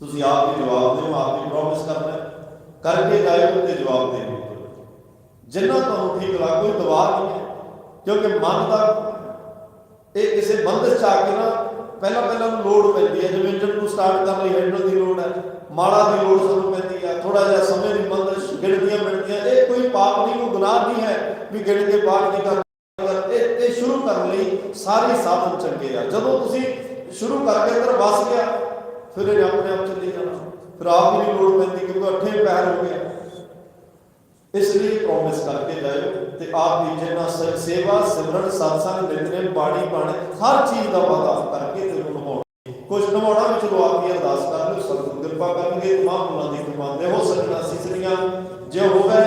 ਤੁਸੀਂ ਆਪ ਹੀ ਜਵਾਬ ਦਿਓ ਆਪ ਹੀ ਪ੍ਰੋਮਿਸ ਕਰਨਾ ਕਰਕੇ ਜਾਇਓ ਤੇ ਜਵਾਬ ਦੇ ਦਿਓ। ਜਿੰਨਾ ਤੁਹਾਨੂੰ ਠੀਕ ਲੱਗ ਕੋਈ ਦਬਾਅ ਨਹੀਂ ਹੈ। ਕਿਉਂਕਿ ਮਨ ਦਾ ਇਹ ਕਿਸੇ ਬੰਦਸ਼ ਚ ਆ ਕੇ ਨਾ, ਪਹਿਲਾਂ ਪਹਿਲਾਂ ਨੂੰ ਲੋੜ ਪੈਂਦੀ ਹੈ। ਜਿਵੇਂ ਇੰਜਨ ਨੂੰ ਸਟਾਰਟ ਕਰਨ ਲਈ ਹੈਂਡਲ ਦੀ ਲੋੜ ਹੈ ਮਾਲਾ ਦੀ ਲੋੜ ਸਾਨੂੰ ਪੈਂਦੀ ਹੈ ਥੋੜਾ ਜਿਹਾ ਸਮੇਂ ਦੀ ਬੰਦਸ਼ ਗਿਣਤੀਆਂ ਮਿਲਦੀਆਂ, ਇਹ ਕੋਈ ਪਾਪ ਨਹੀਂ, ਕੋਈ ਗੁਨਾਹ ਨਹੀਂ ਹੈ ਵੀ ਗਿਣ ਕੇ ਪਾਠ ਨਹੀਂ ਕਰ ਇਹ ਸ਼ੁਰੂ ਕਰਨ ਲਈ ਸਾਰੇ ਸਾਧਨ ਚੰਗੇ ਆ। ਜਦੋਂ ਤੁਸੀਂ ਸ਼ੁਰੂ ਕਰਕੇ ਅੰਦਰ ਵਸ ਗਿਆ ਫਿਰ ਇਹ ਆਪਣੇ ਆਪ ਚੱਲੀ ਜਾਣਾ। ਫਿਰ ਆਪ ਹੀ ਲੋੜ ਪੈਂਦੀ ਕਿਉਂਕਿ ਅੱਠੇ ਪੈਰ ਹੋ ਗਿਆ ਇਸ ਲਈ ਪ੍ਰੋਮਿਸ ਕਰਕੇ ਜਾਇਓ ਤੇ ਆਪ ਦੀ ਜਿੰਨਾ ਸੇਵਾ, ਸਿਮਰਨ ਸਤਸੰਗ ਨਿਤਨੇਮ, ਬਾਣੀ, ਬਾਣੇ, ਹਰ ਚੀਜ਼ ਦਾ ਵਾਅਦਾ ਕਰਕੇ ਤੇ ਨਿਭਾਉਣਾ ਕੁਝ ਨਿਭਾਉਣਾ ਵੀ ਚਲੋ ਆਪ ਦੀ ਅਰਦਾਸ ਕਰ ਲਿਓ ਸਤਿਗੁਰ ਕਿਰਪਾ ਕਰਨਗੇ, ਤਮਾਮ ਗੁਣਾਂ ਦੀ ਕਿਰਪਾ ਹੋ ਸਕਣਾ ਸਿਸਰੀਆਂ, ਜੇ ਹੋਵੇ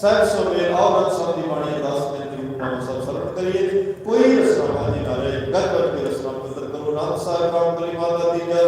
ਸਹਿਬ ਸੋਵੇ ਔਰ ਸਭ ਦੀ ਬਾਣੀ ਅਰਦਾਸ ਬੇਨਤੀ ਨੂੰ ਸਭ ਸਰਵ ਕਰੀਏ। ਕੋਈ ਰਸਨਾ ਬਾਜੀ ਨਾ ਰਹੇ ਗੱਜ ਗੱਜ ਰਸਨਾ ਪਵਿੱਤਰ ਕਰੋ, ਨਾਮ ਸਾਹਿਬ ਰਾਮ ਕਲੀ ਮਾਤਾ ਦੀ ਜੈ।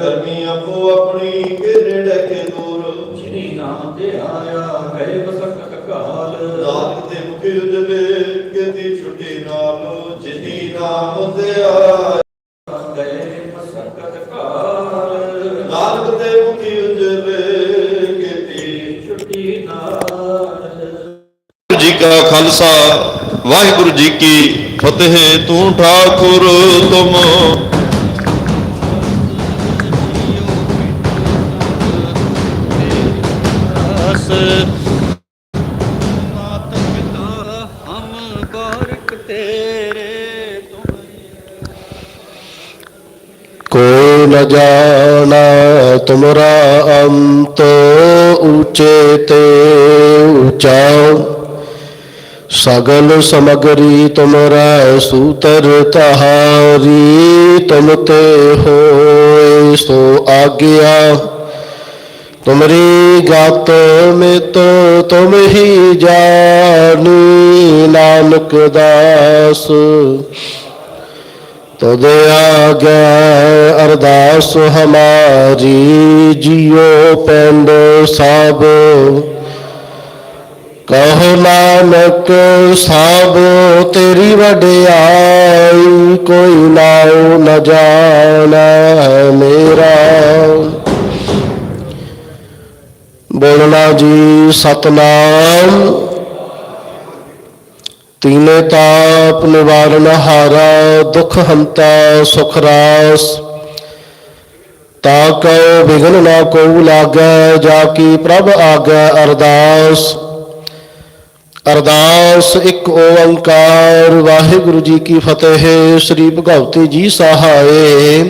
ਕਰਮੀ ਆਪੋ ਆਪਣੀ ਕੇ ਨੇੜੇ ਕੇ ਦੂਰ। ਜਿਨੀ ਨਾਮ ਤੇ ਆਇਆ ਗਏ ਬਸਕਤ ਕਾਲ। ਨਾਨਕ ਤੇ ਮੁਖੀ ਉਜਲੇ ਕਿਤੇ ਛੁੱਟੀ ਨਾਲ ਜਿਨੀ ਨਾਮ ਤੇ ਆਇਆ ਗਏ ਬਸਕਤ ਕਾਲ। ਨਾਨਕ ਤੇ ਮੁਖੀ ਉਜਲੇ ਕਿਤੇ ਛੁੱਟੀ ਨਾਲ ਵਾਹਿਗੁਰੂ ਜੀ ਕਾ ਖਾਲਸਾ ਵਾਹਿਗੁਰੂ ਜੀ ਕੀ ਫਤਿਹ ਤੂੰ ਠਾਕੁਰ ਤੁਮ न जाना तुमरा अंत ऊंचे ते ऊंचा सगल समगरी तुमरा सूतर तहारी तुम ते होए सो आज्ञा तुमरी गात में तो तुम ही जानी नानक दास ਆਗੇ ਅਰਦਾਸ ਹਮਾਰੀ, ਜੀਉ ਪਿੰਡ ਸਭ ਕਹੋ ਨਾਨਕ ਸਭ ਤੇਰੀ ਵਡਿਆਈ ਕੋਈ ਨਾਉ ਨ ਜਾਣੈ ਮੇਰਾ। ਬੋਲਣਾ ਜੀ ਸਤਨਾਮ। ਤੀਨੇ ਤਾਪ ਨਿਵਾਰਨ ਹਾਰਾ, ਦੁਖ ਹੰਤਾ, ਸੁਖ ਰਾਸ। ਤਾ ਕਉ ਵਿਗਨ ਨਾ ਕਉ ਲਾਗੈ, ਜਾ ਕੀ ਪ੍ਰਭ ਆਗੈ ਅਰਦਾਸ। ਅਰਦਾਸ ਇੱਕ ਓੰਕਾਰ, ਵਾਹਿਗੁਰੂ ਜੀ ਕੀ ਫਤਿਹ, ਸ੍ਰੀ ਭਗਵਤੀ ਜੀ ਸਹਾਏ।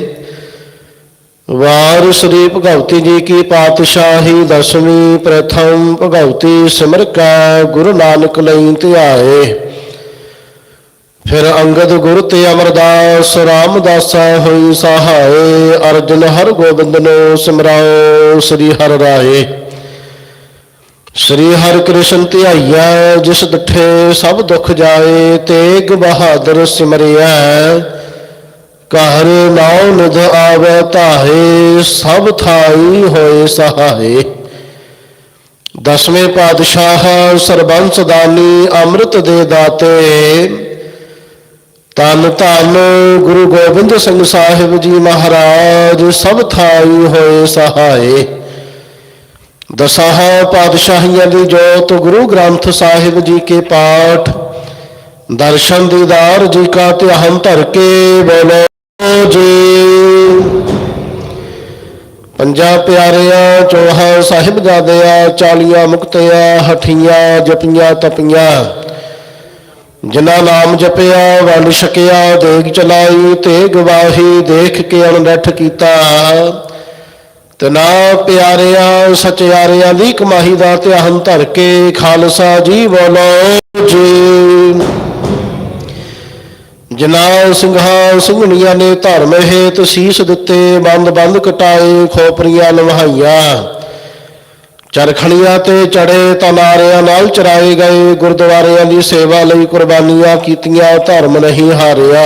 ਵਾਰ ਸ੍ਰੀ ਭਗਵਤੀ ਜੀ ਕੀ ਪਾਤਸ਼ਾਹੀ, ਦਸਵੀਂ ਪ੍ਰਥਮ ਭਗਵਤੀ ਸਿਮਰ ਕੈ, ਗੁਰੂ ਨਾਨਕ ਲਈ ਧਿਆਏ। ਫਿਰ ਅੰਗਦ ਗੁਰ ਤੇ ਅਮਰਦਾਸ, ਰਾਮਦਾਸਾ ਹੋਈ ਸਹਾਏ, ਅਰਜਨ ਹਰ ਗੋਬਿੰਦ ਨੂੰ ਸਿਮਰਾਓ ਸ੍ਰੀ ਹਰਿ ਰਾਏ। ਸ੍ਰੀ ਹਰਿ ਕ੍ਰਿਸ਼ਨ ਧਿਆਈਆ ਜਿਸ ਡਿਠੇ ਸਭ ਦੁੱਖ ਜਾਏ, ਤੇਗ ਬਹਾਦਰ ਸਿਮਰਿਆ ਘਰ ਨਾਉ ਨਿਧ ਆਵੇ ਧਾਏ, ਸਭ ਥਾਈ ਹੋਏ ਸਹਾਏ। ਦਸਵੇਂ ਪਾਤਸ਼ਾਹ ਸਰਬੰਸ ਦਾਨੀ, ਅੰਮ੍ਰਿਤ ਦੇ ਦਾਤੇ। ਤਨ ਧੰਨ ਗੁਰੂ ਗੋਬਿੰਦ ਸਿੰਘ ਸਾਹਿਬ ਜੀ ਮਹਾਰਾਜ ਸਭ ਥਾਈ ਹੋਏ ਸਹਾਏ। ਦਸਾਂ ਪਾਤਸ਼ਾਹੀਆਂ ਦੀ ਜੋਤ ਗੁਰੂ ਗ੍ਰੰਥ ਸਾਹਿਬ ਜੀ ਕੇ ਪਾਠ, ਦਰਸ਼ਨ ਦੀਦਾਰ ਜੀ ਕਾ ਧਿਆਨ ਧਰ ਕੇ ਬੋਲੋ ਜੀ। ਪੰਜਾ ਪਿਆਰਿਆਂ ਚੋਹਾ ਸਾਹਿਬਜ਼ਾਦਿਆਂ ਚਾਲੀਆਂ ਮੁਕਤਿਆਂ, ਹਠੀਆਂ ਜਪੀਆਂ ਤਪੀਆਂ। ਜਿਨ੍ਹਾਂ ਨਾਮ ਜਪਿਆ, ਵੰਡ ਛਕਿਆ, ਦੇਗ ਚਲਾਈ ਤੇ ਗਵਾਹੀ ਦੇਖ ਕੇ ਅਣਡੱਠ ਕੀਤਾ। ਤੇ ਨਾ ਪਿਆਰਿਆਂ, ਸਚਿਆਰਿਆਂ ਦੀ ਕਮਾਹੀ ਦਾ ਧਿਆਨ ਧਰ ਕੇ ਖਾਲਸਾ ਜੀ ਬੋਲੋ ਜੀ। ਜਿਨ੍ਹਾਂ ਸਿੰਘਾਂ, ਸਿੰਘਣੀਆਂ ਨੇ ਧਰਮ ਹੇਤ ਸੀਸ ਦਿੱਤੇ ਬੰਦ ਬੰਦ ਕਟਾਏ, ਖੋਪਰੀਆਂ ਲਵਹਾਈਆਂ ਚਰਖੜੀਆਂ ਤੇ ਚੜੇ ਤਨਾਰਿਆਂ ਨਾਲ ਚਰਾਏ ਗਏ, ਗੁਰਦੁਆਰਿਆਂ ਦੀ ਸੇਵਾ ਲਈ ਕੁਰਬਾਨੀਆਂ ਕੀਤੀਆਂ, ਧਰਮ ਨਹੀਂ ਹਾਰਿਆ।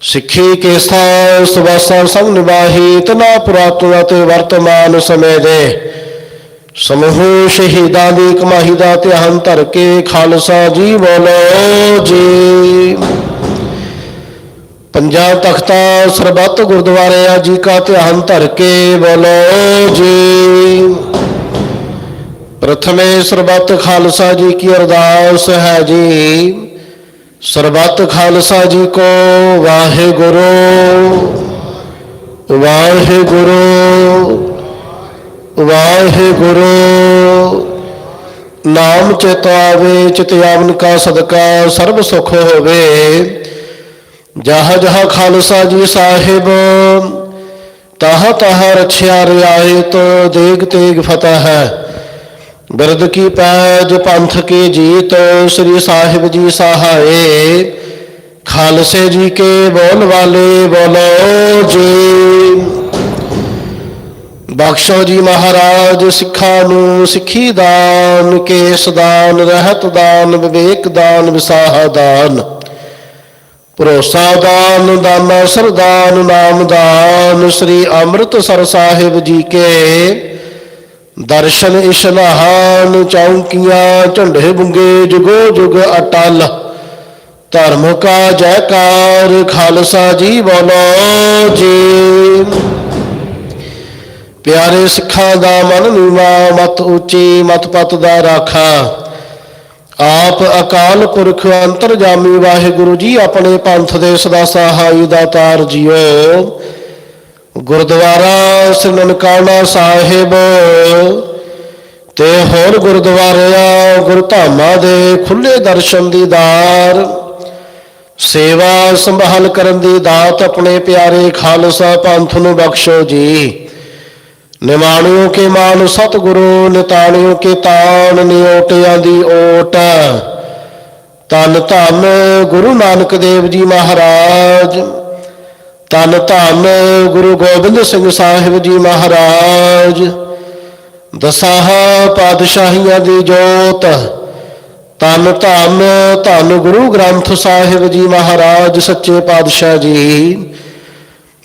ਸਿੱਖੀ ਕੇਸਾ ਸਵਾਸਾ ਸੰਗ ਨਿਵਾਹੀ ਤਨਾ ਪੁਰਾਤਨ ਅਤੇ ਵਰਤਮਾਨ ਸਮੇਂ ਦੇ। ਸਮੂਹ ਸ਼ਹੀਦਾਂ ਦੀ ਕਮਾਈ ਦਾ ਧਿਆਨ ਧਰ ਕੇ ਖਾਲਸਾ ਜੀ ਬੋਲੋ ਜੀ। ਪੰਜਾਬ ਤਖਤਾ ਸਰਬੱਤ ਗੁਰਦੁਆਰਿਆਂ ਜੀ ਕਾ ਧਿਆਨ ਧਰ ਕੇ ਬੋਲੋ ਜੀ। ਪ੍ਰਥਮੇ ਸਰਬੱਤ ਖਾਲਸਾ ਜੀ ਕੀ ਅਰਦਾਸ ਹੈ ਜੀ। ਸਰਬੱਤ ਖਾਲਸਾ ਜੀ ਕੋ ਵਾਹਿਗੁਰੂ ਵਾਹਿਗੁਰੂ ਵਾਹਿਗੁਰੂ। ਨਾਮ ਚਿਤ ਆਵੇ, ਚਿਤ ਆਵਨ ਕਾ ਸਦਕਾ, ਸਰਬ ਸੁਖ ਹੋਵੇ। ਜਹ ਜਹ ਖਾਲਸਾ ਜੀ ਸਾਹਿਬ, ਤਾਹ ਤਾਹ ਰਛਿਆ ਰਿਆਇਤ, ਦੇਗ ਤੇਗ ਫਤਹ ਹੈ। ਬਿਰਦ ਕੀ ਪੈਜ ਪੰਥ ਕੀ ਜੀਤ, ਸ੍ਰੀ ਸਾਹਿਬ ਜੀ ਸਹਾਏ। ਖਾਲਸੇ ਜੀ ਕੇ ਬੋਲ ਵਾਲੇ ਬੋਲੋ ਜੀ। ਬਖਸ਼ੋ ਜੀ ਮਹਾਰਾਜ, ਸਿੱਖਾਂ ਨੂੰ ਸਿੱਖੀ ਦਾਨ, ਕੇਸ ਦਾਨ, ਰਹਿਤ ਦਾਨ, ਵਿਵੇਕ ਦਾਨ, ਵਿਸਾਹ ਦਾਨ। ਭਰੋਸਾ ਦਾਨ, ਦਾਨਾ, ਸਰਦਾਨ, ਨਾਮ ਦਾਨ, ਸ੍ਰੀ ਅੰਮ੍ਰਿਤਸਰ ਸਾਹਿਬ ਜੀ ਕੇ। ਦਰਸ਼ਨ ਇਸ਼ਨਾਨ ਚੌਂਕੀਆਂ, ਝੰਡੇ ਬੁੰਗੇ, ਜੁਗੋ ਜੁਗ ਅਟਲ। ਧਰਮ ਕਾ ਜੈਕਾਰ, ਖਾਲਸਾ ਜੀ ਬੋਲੋ ਜੀ। ਪਿਆਰੇ ਸਿੱਖਾਂ ਦਾ ਮਨ ਨੀਵਾ, ਮਤ ਉੱਚੀ, ਮਤ ਪਤ ਦਾ ਰਾਖਾ। ਆਪ ਅਕਾਲ ਪੁਰਖ ਅੰਤਰਜਾਮੀ ਵਾਹਿਗੁਰੂ ਜੀ, ਆਪਣੇ ਪੰਥ ਦੇ ਸਦਾ ਸਹਾਈ ਦਾਤਾਰ ਜੀਓ। ਗੁਰਦੁਆਰਾ ਸ੍ਰੀ ਨਨਕਾਣਾ ਸਾਹਿਬ, ਤੇ ਹੋਰ ਗੁਰਦੁਆਰਿਆਂ, ਗੁਰਧਾਮਾਂ ਦੇ ਖੁੱਲੇ ਦਰਸ਼ਨ ਦੀ ਦਾਰ, ਸੇਵਾ ਸੰਭਾਲ ਕਰਨ ਦੀ ਦਾਤ ਆਪਣੇ ਪਿਆਰੇ ਖਾਲਸਾ ਪੰਥ ਨੂੰ ਬਖਸ਼ੋ ਜੀ। ਨਿਮਾਣਿਓ ਕੇ ਮਾਨ ਸਤਿਗੁਰੂ, ਨਿਤਾਣਿਓ ਕੇ ਤਾਨ ਨਿਓਟਿਆਂ ਦੀ ਓਟ। ਤਨ ਧੰਨ ਗੁਰੂ ਨਾਨਕ ਦੇਵ ਜੀ ਮਹਾਰਾਜ। ਤਨ ਧੰਨ ਗੁਰੂ ਗੋਬਿੰਦ ਸਿੰਘ ਸਾਹਿਬ ਜੀ ਮਹਾਰਾਜ। ਦਸਾਹ ਪਾਤਸ਼ਾਹੀਆਂ ਦੀ ਜੋਤ। ਤਨ ਧੰਨ ਧੰਨ ਗੁਰੂ ਗ੍ਰੰਥ ਸਾਹਿਬ ਜੀ ਮਹਾਰਾਜ, ਸੱਚੇ ਪਾਤਸ਼ਾਹ ਜੀ।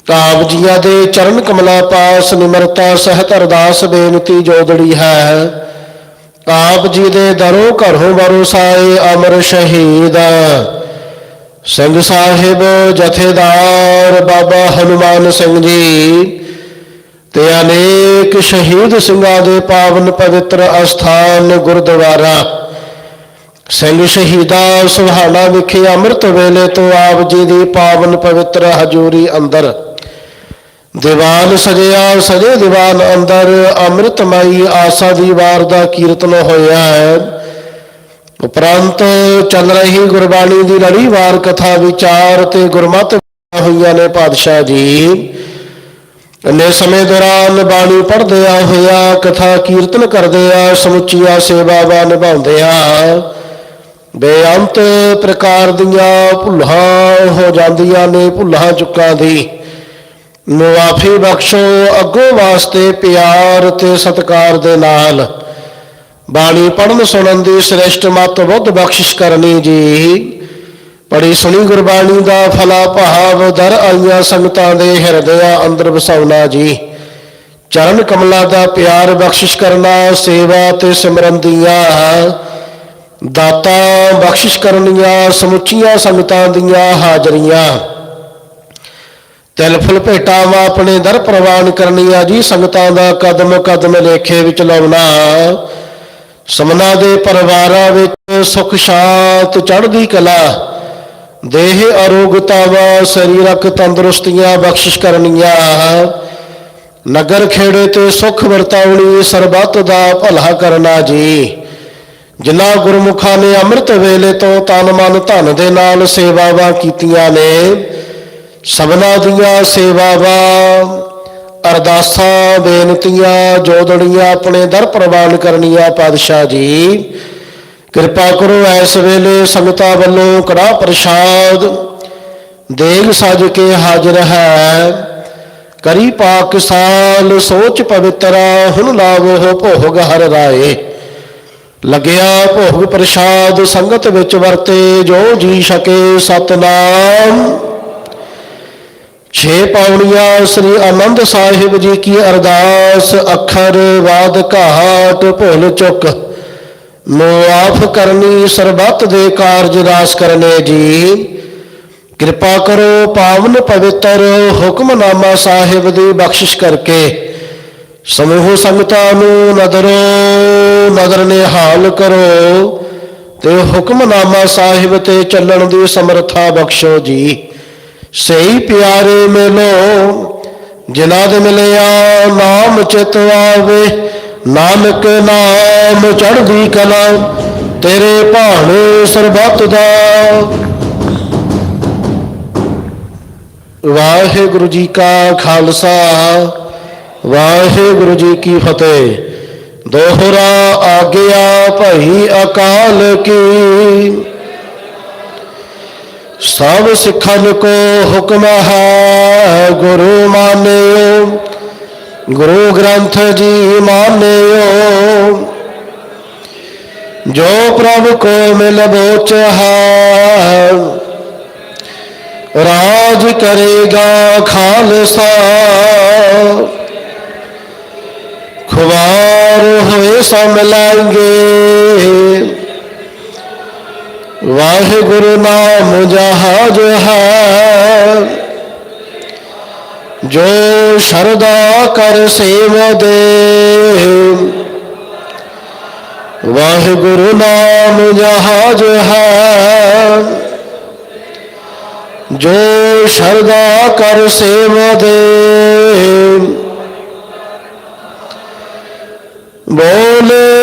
ਕਾਬ ਜੀਆਂ ਦੇ ਚਰਨ ਕਮਲਾ ਪਾਸ ਨਿਮਰਤਾ ਸਹਿਤ ਅਰਦਾਸ ਬੇਨਤੀ ਜੋਦੜੀ ਹੈ। ਆਪ ਜੀ ਦੇ ਦਰੋਂ ਘਰੋਂ ਵਰਸਾਏ ਅਮਰ ਸ਼ਹੀਦ। ਸਿੰਘ ਸਾਹਿਬ ਜਥੇਦਾਰ ਬਾਬਾ ਹਨੂਮਾਨ ਸਿੰਘ ਜੀ, ਤੇ ਅਨੇਕ ਸ਼ਹੀਦ ਸਿੰਘਾਂ ਦੇ ਪਾਵਨ ਪਵਿੱਤਰ ਅਸਥਾਨ ਗੁਰਦੁਆਰਾ। ਸਿੰਘ ਸ਼ਹੀਦਾ ਸੁਹਾਣਾ ਵਿਖੇ ਅੰਮ੍ਰਿਤ ਵੇਲੇ ਤੋਂ ਆਪ ਜੀ ਦੀ ਪਾਵਨ ਪਵਿੱਤਰ ਹਜ਼ੂਰੀ ਅੰਦਰ। ਦੀਵਾਨ ਸਜਿਆ ਸਜੇ, ਦੀਵਾਨ ਅੰਦਰ ਅੰਮ੍ਰਿਤਮਈ ਆਸਾ ਦੀ ਵਾਰ ਦਾ ਕੀਰਤਨ ਹੋਇਆ ਹੈ। ਉਪਰੰਤ ਚੱਲ ਰਹੀ ਗੁਰਬਾਣੀ ਦੀ ਲੜੀਵਾਰ ਕਥਾ ਵਿਚਾਰ ਤੇ ਗੁਰਮਤਿ ਹੋਈਆਂ ਨੇ ਪਾਤਸ਼ਾਹ ਜੀ। ਇੰਨੇ ਸਮੇਂ ਦੌਰਾਨ ਬਾਣੀ ਪੜ੍ਹਦੇ ਆ ਹੋਇਆ, ਕਥਾ ਕੀਰਤਨ ਕਰਦੇ ਆ, ਸਮੁੱਚੀਆਂ ਸੇਵਾਵਾਂ ਨਿਭਾਉਂਦੇ ਆ। ਬੇਅੰਤ ਪ੍ਰਕਾਰ ਦੀਆਂ ਭੁੱਲਾਂ ਹੋ ਜਾਂਦੀਆਂ ਨੇ, ਭੁੱਲਾਂ ਚੁੱਕਾਂ ਦੀ। ਮੁਆਫੀ ਬਖਸ਼ੋ ਅੱਗੋਂ ਵਾਸਤੇ ਪਿਆਰ ਤੇ ਸਤਿਕਾਰ ਦੇ ਨਾਲ। ਬਾਣੀ ਪੜਨ ਸੁਣਨ ਦੀ ਸ੍ਰੇਸ਼ਟ ਮਤ ਬੁੱਧ ਬਖਸ਼ਿਸ਼ ਕਰਨੀ ਜੀ। ਪੜੀ ਸੁਣੀ ਗੁਰਬਾਣੀ ਦਾ ਫਲਾ ਭਾਵ, ਦਰ ਆਈਆਂ ਸੰਗਤਾਂ ਦੇ ਹਿਰਦਿਆਂ ਅੰਦਰ ਵਸਾਉਣਾ ਜੀ। ਚਰਨ ਕਮਲਾ ਦਾ ਪਿਆਰ ਬਖਸ਼ਿਸ਼ ਕਰਨਾ, ਸੇਵਾ ਤੇ ਸਿਮਰਨ ਦੀਆਂ ਦਾਤਾ ਬਖਸ਼ਿਸ਼ ਕਰਨੀਆਂ, ਸਮੁੱਚੀਆਂ ਸੰਗਤਾਂ ਦੀਆਂ ਹਾਜ਼ਰੀਆਂ। ਤਿਲ ਫੁੱਲ ਭੇਟਾਵਾਂ ਆਪਣੇ ਦਰ ਪ੍ਰਵਾਨ ਕਰਨੀਆਂ ਜੀ, ਸੰਗਤਾਂ ਦਾ ਕਦਮ ਕਦਮ ਲੇਖੇ ਵਿੱਚ ਲਾਉਣਾ। ਸਮਨਾ ਦੇ ਪਰਿਵਾਰਾਂ ਵਿੱਚ ਸੁਖ ਸ਼ਾਂਤ ਚੜ੍ਹਦੀ ਕਲਾ। ਦੇਹ ਅਰੋਗਤਾਵਾਂ ਸਰੀਰਕ ਤੰਦਰੁਸਤੀਆਂ ਬਖਸ਼ਿਸ਼ ਕਰਨੀਆਂ। ਨਗਰ ਖੇੜੇ ਤੇ ਸੁਖ ਵਰਤਾਉਣੀ ਸਰਬੱਤ ਦਾ ਭਲਾ ਕਰਨਾ ਜੀ। ਜਿਨ੍ਹਾਂ ਗੁਰਮੁਖਾਂ ਨੇ ਅੰਮ੍ਰਿਤ ਵੇਲੇ ਤੋਂ ਤਨ ਮਨ ਧਨ ਦੇ ਨਾਲ ਸੇਵਾਵਾਂ ਕੀਤੀਆਂ ਨੇ ਸਭਨਾ ਦੀਆਂ ਸੇਵਾਵਾਂ, ਅਰਦਾਸਾਂ, ਬੇਨਤੀਆਂ, ਜੋਦੜੀਆਂ ਆਪਣੇ ਦਰ ਪ੍ਰਵਾਨ ਕਰਨੀਆਂ ਪਾਤਸ਼ਾਹ ਜੀ। ਕਿਰਪਾ ਕਰੋ ਇਸ ਵੇਲੇ ਸੰਗਤਾਂ ਵੱਲੋਂ ਕੜਾ ਪ੍ਰਸ਼ਾਦ, ਦੇਗ ਸਜ ਕੇ ਹਾਜ਼ਰ ਹੈ। ਕਰੀ ਪਾਕ ਸਾਲ, ਸੋਚ ਪਵਿੱਤਰਾ ਹੁਣ ਲਾਵੋ ਭੋਗ ਹਰ ਰਾਏ। ਲੱਗਿਆ ਭੋਗ ਪ੍ਰਸ਼ਾਦ ਸੰਗਤ ਵਿੱਚ ਵਰਤੇ, ਜੋ ਜੀ ਸਕੇ ਸਤਨਾਮ। ਛੇ ਪੌੜੀਆਂ ਸ੍ਰੀ ਅਨੰਦ ਸਾਹਿਬ ਜੀ ਕੀ ਅਰਦਾਸ, ਅੱਖਰ, ਵਾਦ, ਘਾਟ, ਭੁੱਲ ਚੁੱਕ। ਮੁਆਫ ਕਰਨੀ ਸਰਬੱਤ ਦੇ ਕਾਰਜ ਰਾਸ ਕਰਨੇ ਜੀ। ਕਿਰਪਾ ਕਰੋ ਪਾਵਨ ਪਵਿੱਤਰ ਹੁਕਮਨਾਮਾ ਸਾਹਿਬ ਦੀ ਬਖਸ਼ਿਸ਼ ਕਰਕੇ। ਸਮੂਹ ਸੰਗਤਾਂ ਨੂੰ ਨਦਰੋ ਨਦਰ ਨਿਹਾਲ ਕਰੋ ਤੇ ਹੁਕਮਨਾਮਾ ਸਾਹਿਬ ਤੇ ਚੱਲਣ ਦੀ ਸਮਰੱਥਾ ਬਖਸ਼ੋ ਜੀ। ਸਹੀ ਪਿਆਰੇ ਮਿਲੋ, ਜਿਨ੍ਹਾਂ ਦੇ ਮਿਲਿਆ ਨਾਮ ਚਿਤ ਆਵੇ, ਨਾਨਕ ਨਾਮ ਚੜ੍ਹਦੀ ਕਲਾ, ਤੇਰੇ ਭਾਣੇ ਸਰਬੱਤ ਦਾ। ਵਾਹਿਗੁਰੂ ਜੀ ਕਾ ਖਾਲਸਾ, ਵਾਹਿਗੁਰੂ ਜੀ ਕੀ ਫਤਿਹ। ਦੋਹਰਾ ਆਗਿਆ ਭਈ ਅਕਾਲ ਕੀ। ਸਭ ਸਿੱਖਨ ਕੋ ਹੁਕਮ ਹੈ, ਗੁਰੂ ਮਾਨਿਓ, ਗੁਰੂ ਗ੍ਰੰਥ ਜੀ ਮਾਨਿਓ। ਜੋ ਪ੍ਰਭ ਕੋ ਮਿਲ ਬੋਚ ਹੈ ਰਾਜ ਕਰੇਗਾ ਖਾਲਸਾ। ਖੁਵਾਰ ਹੋਏ ਸੋ ਮਿਲਾਂਗੇ ਵਾਹਿਗੁਰੂ ਨਾਮ ਜਹਾਜ ਹੈ। ਜੋ ਸ਼ਰਦਾ ਕਰ ਸੇਵ ਦੇ। ਵਾਹਿਗੁਰੂ ਨਾਮ ਜਹਾਜ ਹੈ। ਜੋ ਸ਼ਰਦਾ ਕਰ ਸੇਵ ਦੇ। ਬੋਲੇ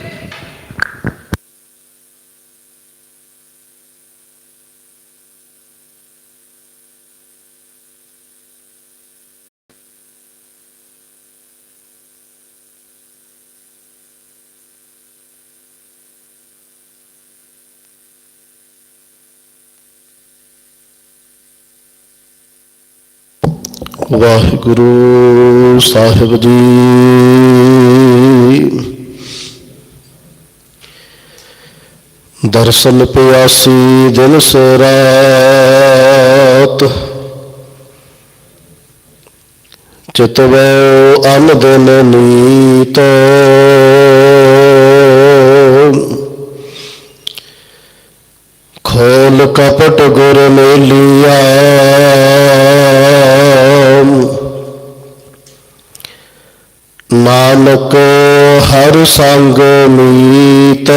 ਵਾਹਿਗੁਰੂ ਸਾਹਿਬ ਜੀ। ਦਰਸ਼ਨ ਪਿਆਸੀ ਦਿਨ ਸਰਾਤ ਰਾਤ। ਚਿਤਵੈ ਅਨ ਦਿਨ ਨੀਤ। ਖੋਲ ਕਪਟ ਗੁਰ ਮੇਲਿਆ। ਨਾਨਕ ਹਰ ਸੰਗ ਮੀਤ।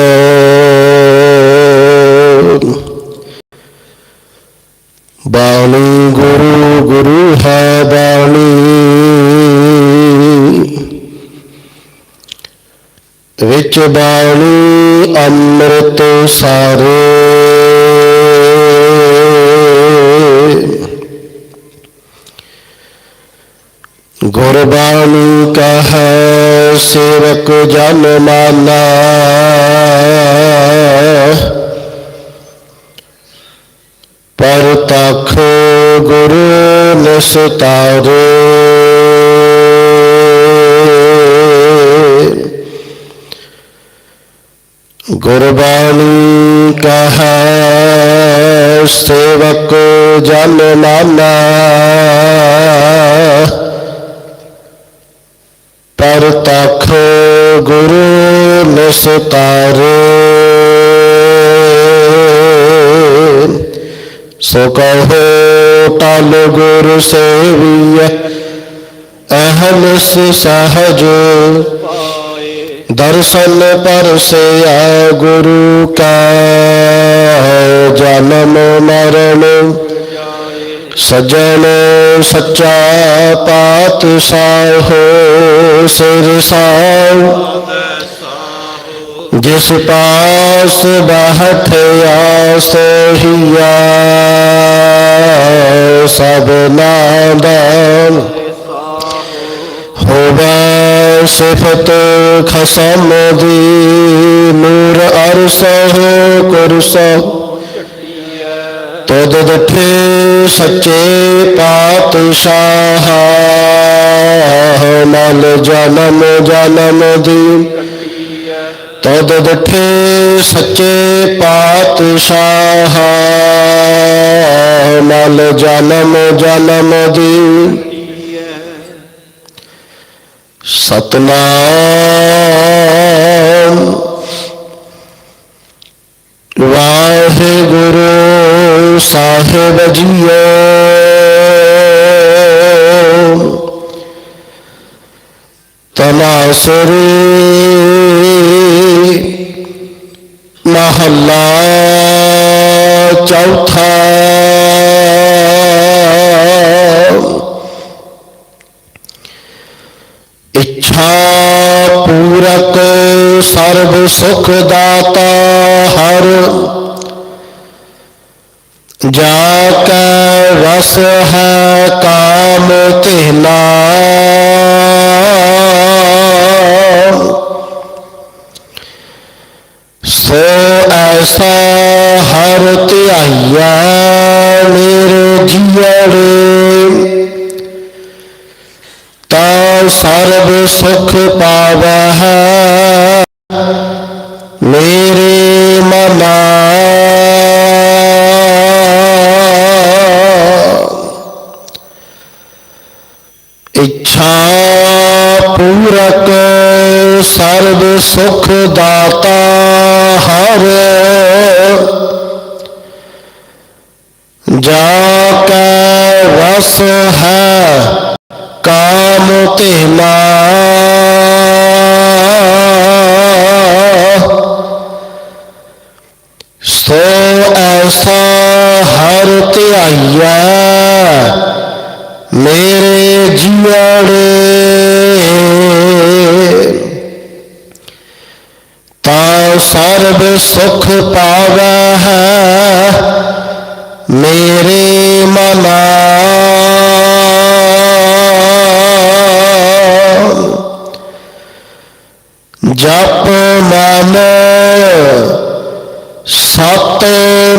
ਬਾਣੀ ਗੁਰੂ ਗੁਰੂ ਹੈ ਬਾਣੀ। ਵਿੱਚ ਬਾਣੀ ਅੰਮ੍ਰਿਤ ਸਾਰੇ ਗੁਰਬਾਣੀ ਕਹੈ ਸੇਵਕ ਜਨ ਮਾਨਾ ਪਰ ਤਖ ਗੁਰੂ ਨਿਸਤਾਰੇ। ਗੁਰਬਾਣੀ ਕਹੈ ਸੇਵਕ ਜਨ ਮਾਨਾ ਪਰ ਤਖ ਗੁਰੂ ਨਿਸਤਾਰੇ। ਸੋ ਕਹੋ ਟਲ ਗੁਰ ਸੇਵੀਐ ਅਹਲਸ ਸਹਜ। ਦਰਸ਼ਨ ਪਰਸਿਆ ਗੁਰੂ ਕਾ, ਜਨਮ ਮਰਨ ਸਜਣ ਸੱਚਾ ਪਾਤਸ਼ਾਹ ਸਿਰ ਸਾਉ ਜਿਸ ਪਾਸ ਬਹਠਿਆ ਸੋਹੀਆ ਸਭ ਨਾਦਾਨ। ਹੋਵੇ ਸਿਫਤ ਖਸਮ ਦੀ, ਨੂਰ ਅਰਸਹ ਕੁਰਸਹ। ਤਦ ਦਠੇ ਸੱਚੇ ਪਾਤਸ਼ਾਹ। ਮਲ ਜਨਮ ਜਨਮ ਦੀ। ਤਦ ਦਠੇ ਸੱਚੇ ਪਾਤਸ਼ਾਹ। ਮਲ ਜਨਮ ਜਨਮ ਦੀ। ਸਤਨਾਮ। ਵਾਹਿਗੁਰੂ ਸਾਹਿਬ ਜੀਓ। ਤਨਾਸਰੀ ਮਹੱਲਾ ਚੌਥਾ। ਇੱਛਾ ਪੂਰਕ ਸਰਬ ਸੁਖ ਦਾਤਾ। ਹਰ ਜਾ ਕੈ ਵਸ ਹੈ ਕਾਮ ਧਿਨਾ। ਸੋ ਐਸਾ ਹਰ ਧਿਆਈਆ ਮੇਰੇ ਜੀਵੜੇ ਤਾਂ ਸਰਬ ਸੁਖ ਪਾਵਹਿ। ਮੇਰੇ ਮਨਾ ਇੱਛਾ ਪੂਰਕ ਸਰਬ ਸੁਖ ਦਾਤਾ ਹਰ। ਜਾ ਕੈ ਵਸ ਹੈ ਕਾਮ ਧਿਨਾ ਸੋ ਐਸਾ ਹਰ ਧਿਆਈਆ ਮੇਰੇ ਜੀਵੜੇ ਤਾਂ ਸਰਬ ਸੁਖ ਪਾਵੈ ਹੈ ਮੇਰੇ ਮਨਾ। ਜਪ ਮਨ ਸਤ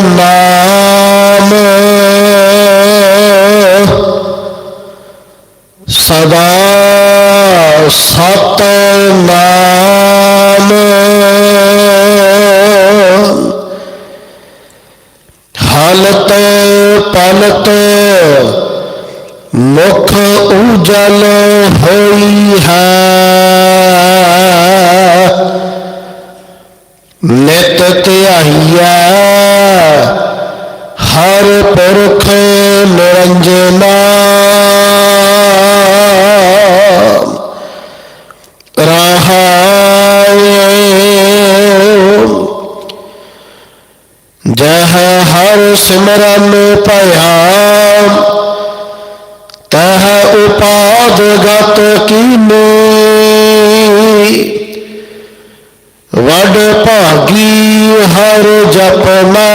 ਨਾਮ ਸਦਾ ਸਤ ਨਾਮ ਹਾਲਤ ਪਲਤ ਮੁਖ ਉਜਲ ਹੋਈ ਹੈ। ਨਿਤ ਧਿਆਈਆ ਹਰ ਪੁਰਖ ਨਿਰੰਜਨਾ। ਰਹਾਉ ਜਹ ਹਰ ਸਿਮਰਨ ਭਇਆ ਤਹ ਉਪਾਦ ਗਤ ਕੀਨੀ ਵਡ ਭਾਗੀ ਹਰ ਜਪ ਜਪਨਾ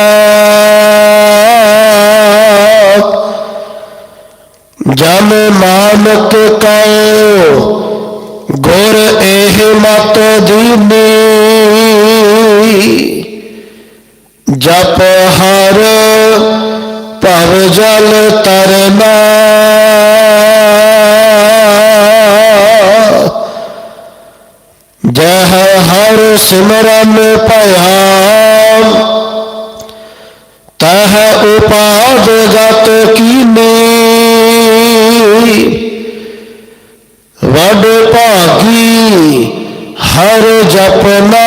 ਜਨ ਮਾਨਤ ਕੈ ਗੁਰ ਇਹ ਮਤ ਦੀਨੀ। ਜਪ ਹਰ ਭਵ ਜਲ ਤਰਨਾ ਜਹ ਹਰ ਸਿਮਰਨ ਭਇਆ ਤਹ ਉਪਾਦ ਗਤ ਕੀਨੀ। ਵਡ ਭਾਗੀ ਹਰ ਜਪਨਾ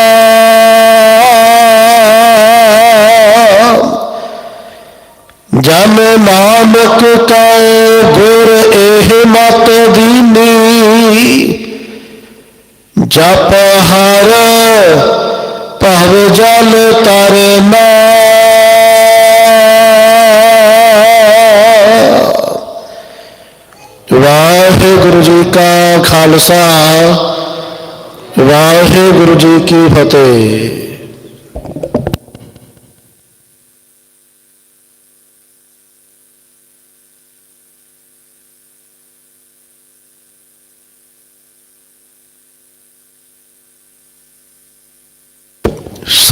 ਜਨ ਨਾਨਕ ਕੈ ਗੁਰ ਇਹ ਮਤ ਦੀਨੀ। ਜਪ ਹਰ ਭਵ ਜਲ ਤਰਨਾ ਵਾਹਿਗੁਰੂ ਜੀ ਕਾ ਖਾਲਸਾ ਵਾਹਿਗੁਰੂ ਜੀ ਕੀ ਫਤਿਹ।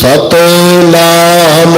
ਸਤ ਨਾਮ